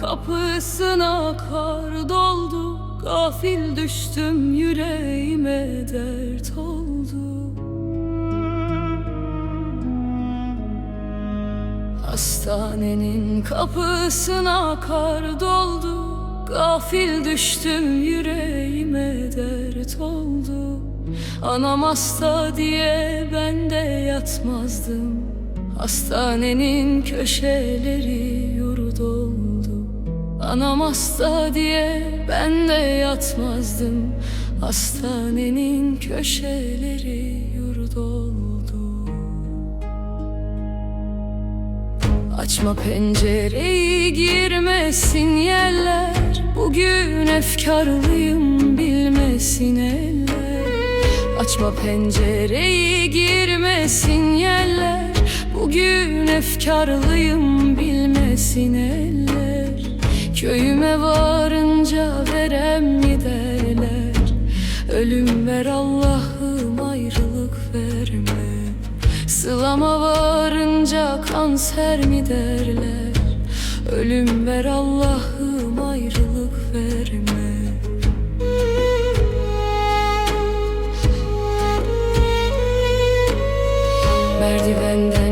kapısına kar doldu. Gafil düştüm yüreğime dert oldu. Hastanenin kapısına kar doldu. Gafil düştüm yüreğime dert oldu. Anam hasta diye ben de yatmazdım Hastanenin köşeleri yurdu oldu Anam hasta diye ben de yatmazdım. Hastanenin köşeleri yurdu oldu Açma pencereyi girmesin yerler. Bugün efkarlıyım bilmesin eller. Açma pencereyi girmesin yerler Bugün efkarlıyım bilmesin eller. Köyüme varınca verem mi derler Ölüm ver Allah'ım ayrılık verme. Sılama varınca kanser mi derler? Ölüm ver Allah'ım ayrılık verme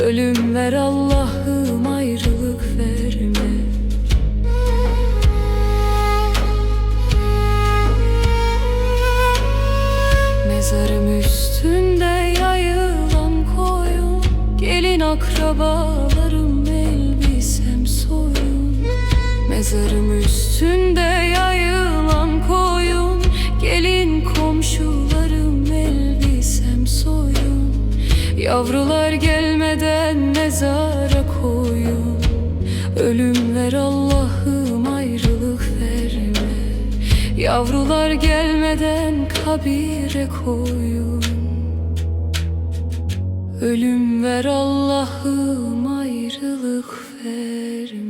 Ölüm ver Allah'ım ayrılık verme. Mezarım üstünde yayılan koyun Gelin akrabalarım elbisem soyun. Mezarım üstünde Yavrular gelmeden mezara koyun. Ölüm ver Allah'ım ayrılık verme. Yavrular gelmeden kabire koyun. Ölüm ver Allah'ım ayrılık verme.